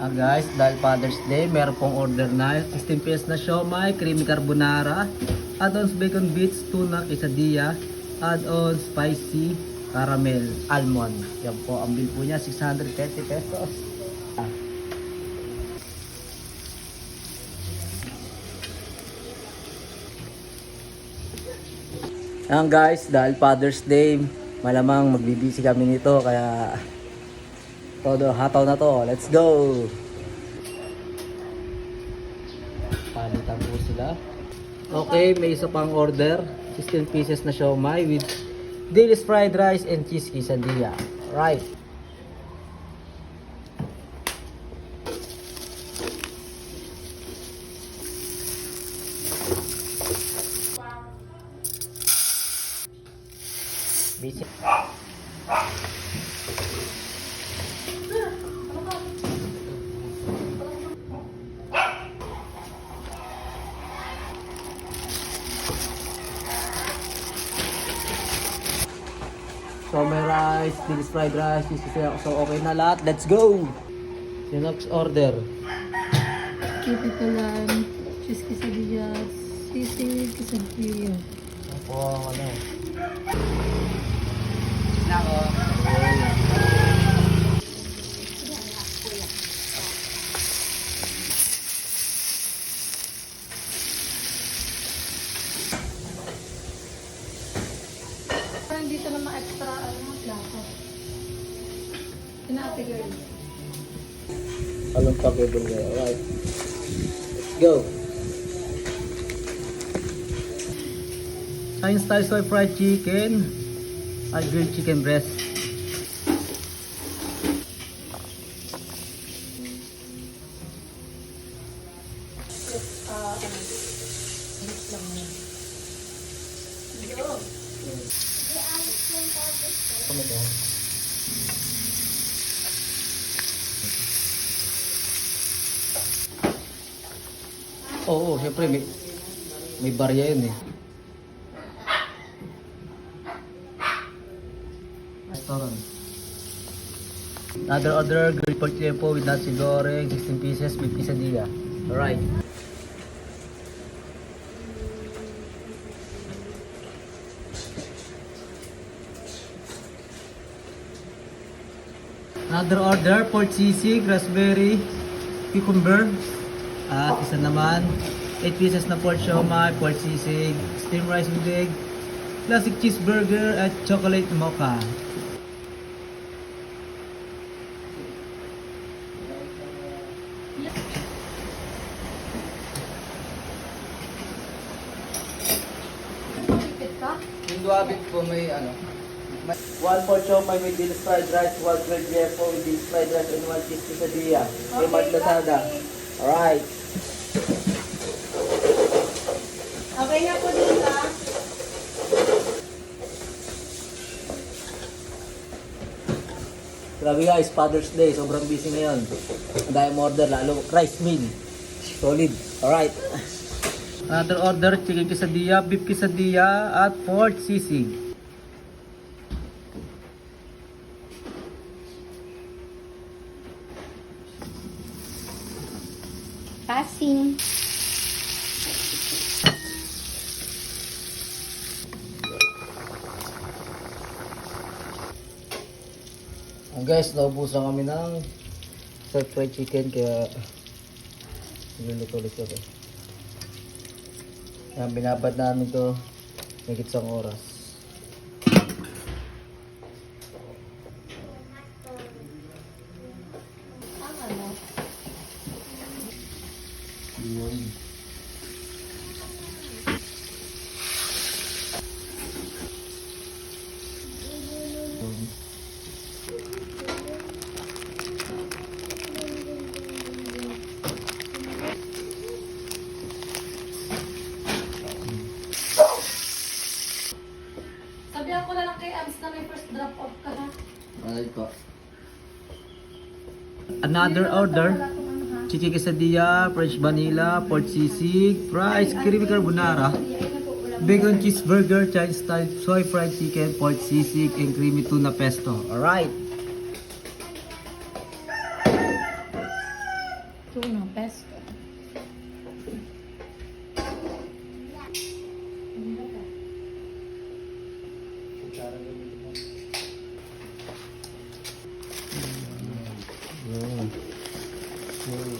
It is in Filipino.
Ah guys, dahil Father's Day, meron pong order na 16 pesos na siomay, creamy carbonara, add-ons bacon bits, tuna, quesadilla, add-on spicy caramel almond. Yan po, ang bill po niya 630 pesos. Ah. Ayan guys, dahil Father's Day, malamang magbibisi kami nito kaya todo hataw na to. Let's go! Palitan po sila. Okay, may isa pang order. 16 pieces na siomay with Daily's fried rice and cheese quesadilla. Right. Busy. So may rice, Daily's fried rice, cheese quesadilla. So okay na lahat. Let's go! Yung next order. Capitalan, cheese quesadillas, sisig, quesadilla. Ako, ano. Parang dito na ma-extra, ano, plato. Kinate girl. Anong packable kayo? Alright. Let's go! Science style soy fried chicken at grilled chicken breast. Ano to? Oo, syempre may, may barya yun eh. Restaurant. Another order, grilled pork tempo with nasi goreng, 16 pieces with quesadilla. Alright. Another order, pork sisig, raspberry, cucumber, at isa naman, 8 pieces na pork siomai, pork sisig, steamed rice with egg, classic cheeseburger, at chocolate mocha. Yung duwabit po may ano. One pork siomai with Dill's fried rice, one grilled jepo with Dill's fried rice, and one cheese quesadilla. Kay Mart Lazada. Alright. Okay na po din ka. Grabe guys, Father's Day, sobrang busy ngayon. Ang dahil order, lalo rice meal. Solid. Alright. Another order, chicken quesadilla, beef quesadilla, at pork sisig. Passing. Guys, naubusan kami ng stir fried chicken kaya niluluto ulit kami. Kaya binabad namin to higit isang oras. Alay po. Another order. Ano. Chicken quesadilla, French vanilla, pork sisig, fries, creamy carbonara, bacon cheeseburger, Chinese style, soy fried chicken, pork sisig, and creamy tuna pesto. Alright. Amen.